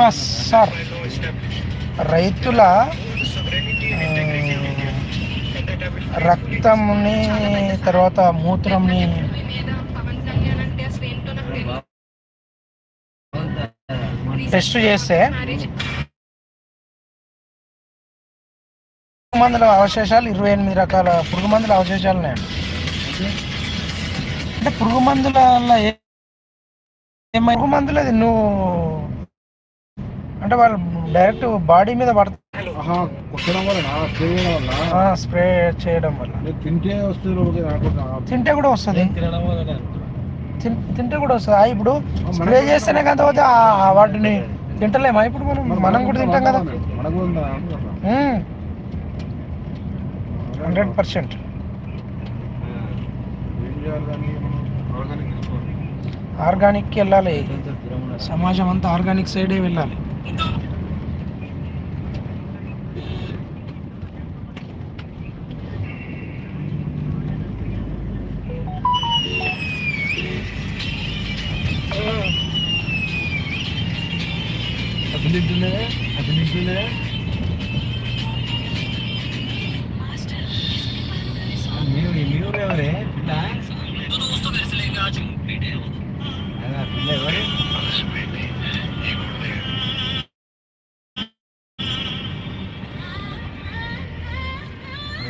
Srinivas sir. రైతుల రక్తంని తర్వాత మూత్రంని test చేస్తే పురుగు మందుల అవశేషాలు ఇరవై ఎనిమిది రకాల పురుగు మందుల అవశేషాలు ఉన్నాయండి. అంటే పురుగు మందుల ఏ- ఏమై పురుగు మందులు అది నువ్వు అంటే వాళ్ళు డైరెక్ట్ బాడీ మీద కొట్టడం వల్ల స్ప్రే చేయడం వల్ల? స్ప్రే చేయడం వల్ల. అంటే తింటే వస్తుంది తింటే కూడా వస్తుంది. తింటే కూడా వస్తుంది. ఇప్పుడు స్ప్రే చేస్తేనే కదా పోతే వాటిని తింటలేమా? ఇప్పుడు మనం మనం కూడా తింటాం కదా. Hundred percent. ఆర్గానిక్కి వెళ్ళాలి. సమాజం అంతా ఆర్గానిక్ సైడే వెళ్ళాలి. Abinin dun na. Abinin dun na. Master. ನೀವು ನೀವು ಅವರೇ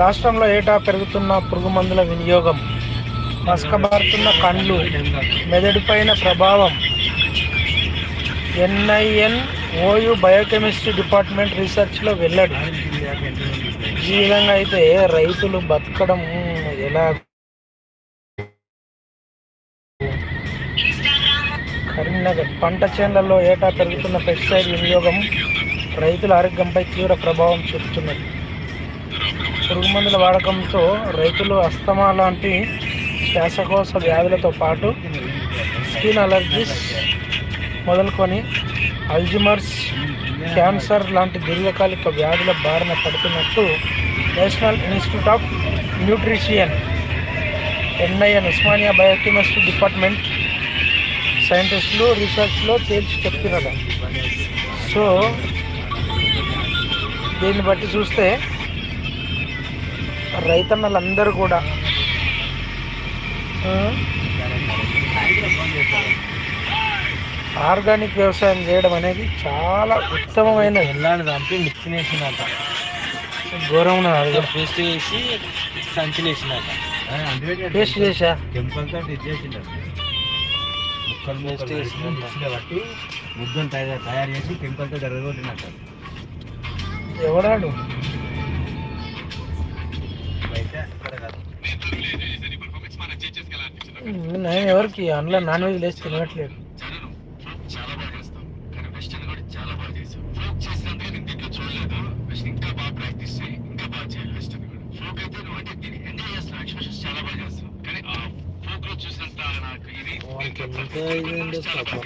రాష్ట్రంలో ఏటా పెరుగుతున్న పురుగు మందుల వినియోగం మసకబారుతున్న కండ్లు మెదడుపైన ప్రభావం ఎన్ఐఎన్ ఓయు బయోకెమిస్ట్రీ డిపార్ట్మెంట్ రీసెర్చ్లో వెల్లడి. ఈ విధంగా అయితే రైతులు బతకడం ఎలా? కరీంనగర్ పంట చేనులలో ఏటా పెరుగుతున్న పెస్టిసైడ్ వినియోగం రైతుల ఆరోగ్యంపై తీవ్ర ప్రభావం చూపుతున్నది. పురుగు మందుల వాడకంతో రైతులు అస్తమా లాంటి శ్వాసకోశ వ్యాధులతో పాటు స్కిన్ అలర్జీస్ మొదలుకొని అల్జిమర్స్ క్యాన్సర్ లాంటి దీర్ఘకాలిక వ్యాధుల బారిన పడుతున్నట్టు national institute of nutrition NIN Osmania biochemistry department సైంటిస్టులు రీసెర్చ్లో తేల్చి చెప్పినట సో దీన్ని బట్టి చూస్తే రైతన్నలందరూ కూడా. ఆ, ఆర్గానిక్ వ్యవసాయం చేయడం అనేది చాలా ఉత్తమమైన ఎల్లాని దాంట్లో మిక్స్ వేసినట్ట ఘోరం పేస్ట్ వేసి సంచులు టేస్ట్ చేసా? కెమికల్ తోటి ఇది చేసిండట ముక్కలు పేస్ట్ వేసి మిక్సీలో బట్టి ముద్దను తయారు తయారు చేసి కెమికల్ తోటి ఎరగొట్టినట్ట ఎవడాడు? నేను ఎవరికి అందులో నాన్ వెజ్ లేచి తినట్లేదు. చేస్తావు